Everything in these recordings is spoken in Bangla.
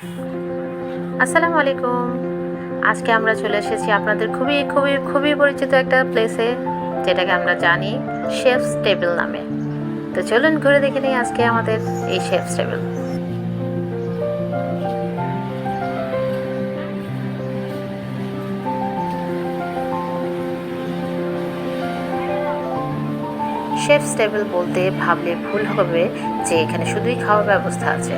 আসসালামু আলাইকুম। আজকে আমরা চলে এসেছি আপনাদের খুবই খুবই খুবই পরিচিত একটা প্লেসে যেটাকে আমরা জানি শেফস টেবিল নামে। তো চলুন ঘুরে দেখে নিই আজকে আমাদের এই শেফস টেবিল শেফস টেবিল বলতে ভাবলে ভুল হবে যে এখানে শুধুই খাওয়ার ব্যবস্থা আছে।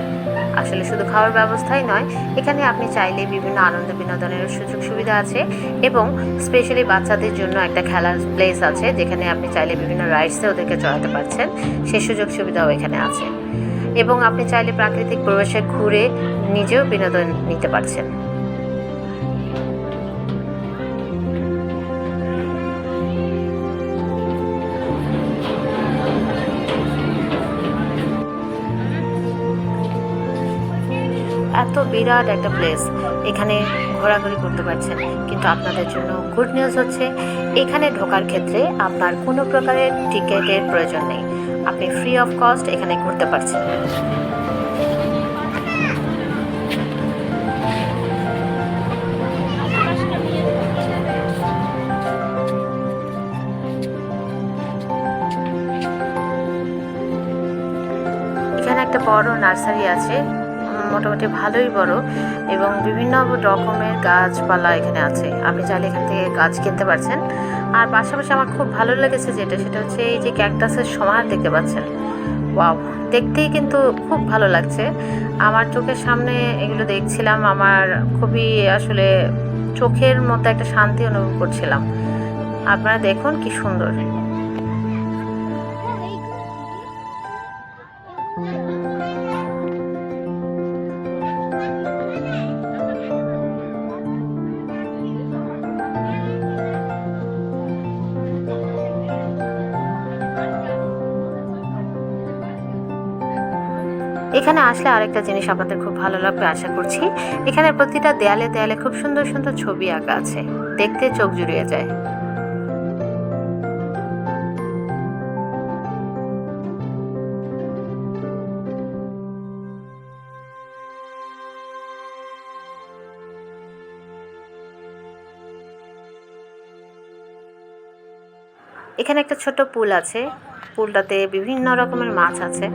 আসলে শুধু খাওয়ার ব্যবস্থাই নয়, এখানে আপনি চাইলে বিভিন্ন আনন্দ বিনোদনের সুযোগ সুবিধা আছে এবং স্পেশালি বাচ্চাদের জন্য একটা খেলার প্লেস আছে যেখানে আপনি চাইলে বিভিন্ন রাইডসে ওদেরকে চড়াতে পারছেন, সে সুযোগ সুবিধাও এখানে আছে। এবং আপনি চাইলে প্রাকৃতিক প্রবেশে ঘুরে নিজেও বিনোদন নিতে পারছেন। এত বিরাট একটা প্লেস এখানে ঘোরাঘুরি করতে পারছেন। কিন্তু আপনাদের জন্য গুড নিউজ হচ্ছে, এখানে ঢোকার ক্ষেত্রে আপনার কোনো প্রকারের টিকিটের প্রয়োজন নেই। আপনি ফ্রি অফ কস্ট এখানে ঘুরতে পারছেন। এখানে একটা বড় নার্সারি আছে। মোটামুটি ভালোই বড় এবং বিভিন্ন রকমের গাছপালা এখানে আছে। আপনি চাইলে এখান থেকে গাছ কিনতে পারছেন। আর পাশাপাশি আমার খুব ভালো লেগেছে যেটা, সেটা হচ্ছে এই যে ক্যাকটাসের সমাহার দেখতে পাচ্ছেন। ওয়াও, দেখতেই কিন্তু খুব ভালো লাগছে। আমার চোখের সামনে এগুলো দেখছিলাম, আমার খুবই আসলে চোখের মধ্যে একটা শান্তি অনুভব করছিলাম। আপনারা দেখুন কি সুন্দর। এখানে আসলে আরেকটা জিনিস আপনাদের খুব ভালো লাগবে, আশা করছি। এখানে প্রতিটা দেয়ালে দেয়ালে খুব সুন্দর সুন্দর ছবি আঁকা আছে। দেখতে চোখ জুড়িয়ে যায়। এখানে একটা ছোট পুল আছে। পুলটাতে বিভিন্ন রকমের মাছ আছে।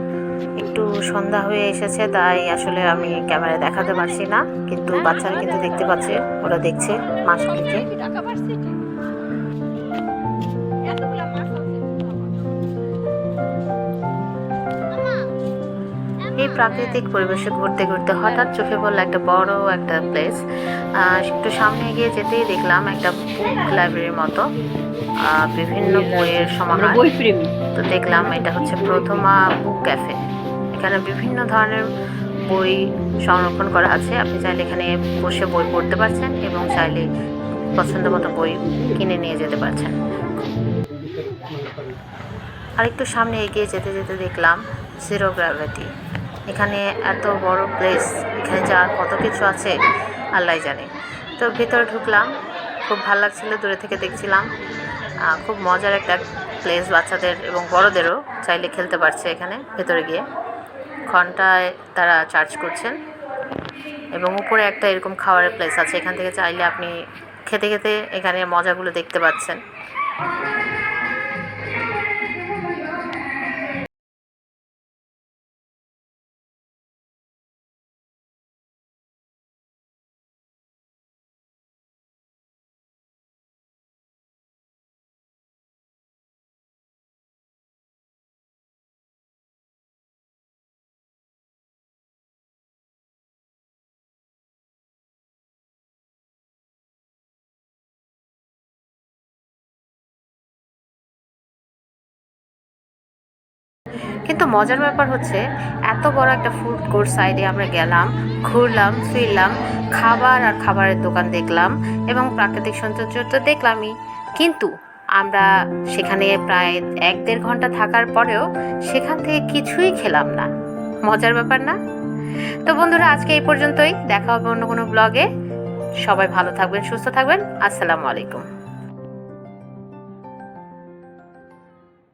সন্ধ্যা হয়ে এসেছে তাই আসলে আমি ক্যামেরায় দেখাতে পারছি না। কিন্তু বাচ্চারা কিন্তু দেখতে পাচ্ছে ওরা দেখছে মাছগুলিকে এই প্রাকৃতিক পরিবেশে ঘুরতে ঘুরতে হঠাৎ চোখে পড়ল একটা বড় একটা প্লেস একটু সামনে গিয়ে যেতেই দেখলাম একটা বুক লাইব্রেরির মতো আহ, বিভিন্ন বইয়ের সমাহার। তো দেখলাম এটা হচ্ছে প্রথমা বুক ক্যাফে এখানে বিভিন্ন ধরনের বই সংরক্ষণ করা আছে। আপনি চাইলে এখানে বসে বই পড়তে পারছেন এবং চাইলে পছন্দ মতো বই কিনে নিয়ে যেতে পারছেন। আরেকটু সামনে এগিয়ে যেতে যেতে দেখলাম জিরো গ্র্যাভিটি। এখানে এত বড় প্লেস এখানে যা কত কিছু আছে আল্লাহ জানে। তো ভিতরে ঢুকলাম, খুব ভালো লাগছিল, দূরে থেকে দেখছিলাম। খুব মজার একটা প্লেস বাচ্চাদের এবং বড়দেরও চাইলে খেলতে পারছে এখানে, ভেতরে গিয়ে। ঘন্টায় তারা চার্জ করছেন। এবং উপরে একটা এরকম খাওয়ারের প্লেস আছে। এখান থেকে চাইলে আপনি খেতে খেতে এখানে মজাগুলো দেখতে পাচ্ছেন। কিন্তু মজার ব্যাপার হচ্ছে, এত বড় একটা ফুড কোর্ট সাইডে আমরা গেলাম, ঘুরলাম, ফিরলাম, খাবার আর খাবারের দোকান দেখলাম এবং প্রাকৃতিক সৌন্দর্য তো দেখলামই। কিন্তু আমরা সেখানে প্রায় এক দেড় ঘণ্টা থাকার পরেও সেখান থেকে কিছুই খেলাম না। মজার ব্যাপার না? তো বন্ধুরা, আজকে এই পর্যন্তই। দেখা হবে অন্য কোনো ব্লগে সবাই ভালো থাকবেন, সুস্থ থাকবেন। আসসালামু আলাইকুম।